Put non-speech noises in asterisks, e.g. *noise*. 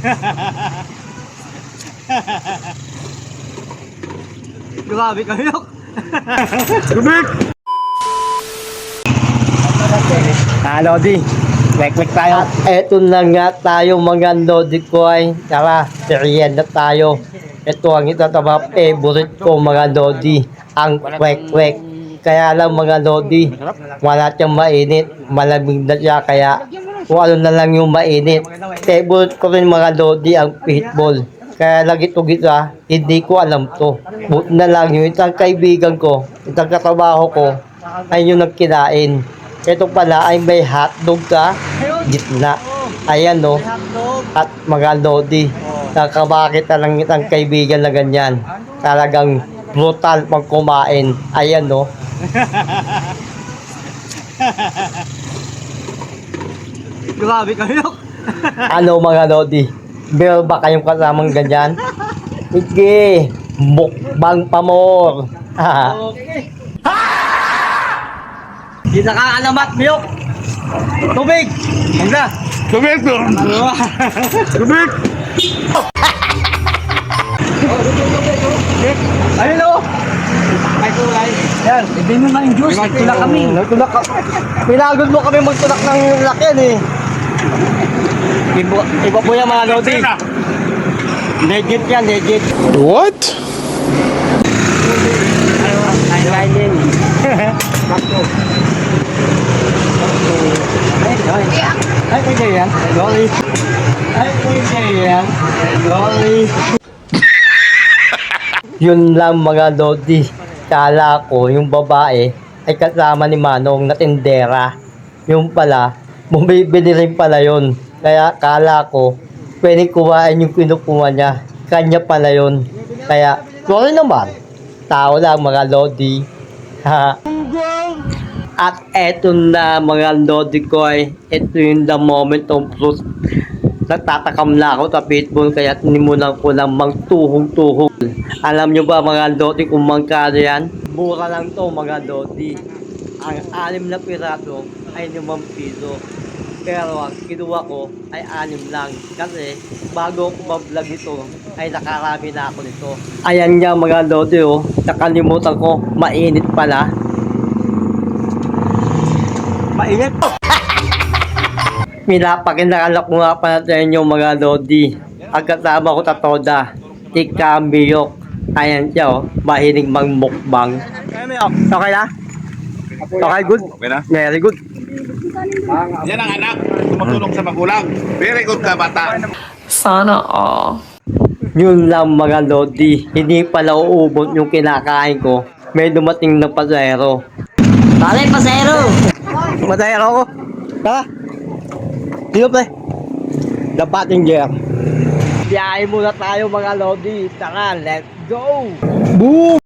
*laughs* Grabe kayo. Lubik! Ah, Lodi. Wek-wek tayo. At eto na nga tayo mga Lodi ko ay tara, seriyan na tayo. Ito ang itatama favorite ko mga Lodi, ang kwek-kwek. Kaya lang mga Lodi, wala siyang mainit, malamig na siya kaya kung ano na lang yung mainit. Favorite ko rin mga Lodi ang pitbull. Kaya lang ito gita, hindi ko alam to. Buti na lang yung isang kaibigan ko, isang katrabaho ko, ay yung nagkinain. Ito pala ay may hotdog ka gitna. Ayan no. At mga lodi. Nakabakit lang itang kaibigan na ganyan. Talagang brutal pag kumain. Ayan no. *laughs* Grabe kayo. *laughs* Ano mga lodi? Meron ba kayong kasamang ganyan? Sige. Mukbang pamor. Di nakaalamat, Miyok. Tubig. Hangga. Lubik! Lubik! Ayun o. Ay, kulay. Yan. Ibigay mo nga yung juice. Tulak kami. Nagtulak ka. Pinagod mo kami magtulak ng lakyan eh. Iba, iba po yan mga Lodi. Legit yan, legit. What? Ay, lining. Ay, ay. Ay, pwede yan. Sorry. Ay, pwede yan. Sorry. Yun lang mga lodi. Kala ko yung babae ay kasama ni Manong na tindera. Yung pala, bumibili rin pala yun. Kaya kala ko, pwede kumain yung kinukuha niya. Kanya pala yun. Kaya, sorry naman. Tao lang mga lodi. At eto na mga lodi ko ay, ito yung the moment of truth. Nagtatakam na ako sa pitbull kaya tinimulan ko lang magtuhog-tuhog. Alam nyo ba mga lodi kung magkano yan? Mura lang to mga lodi. Ang anim na piraso ay 5 piso. Pero ang kinuha ko ay anim lang. Kasi bago ko ma-vlog ito ay nakarami na ako nito. Ayan nga mga lodi oh. Nakalimutan ko mainit pala. Mainit. *laughs* Pinapakinalak ko nga pala sa inyo mga lodi. Ang kasama ko tatoda, si Cambiok. Ayan siya oh, mahilig magmukbang. Ay, Miyok. Okay na? Okay, good. Okay na? Very good. Yan ang anak. Tumutulong sa magulang. Very good ka, bata. Sana all. Yun lang mga lodi. Hindi pala uubot yung kinakain ko. May dumating na pasero. Bale, pasero. Masayero ko. Tara. Dito pre. The passenger. Biyahe muna tayo mga lodi. Tara, let's go. Boom!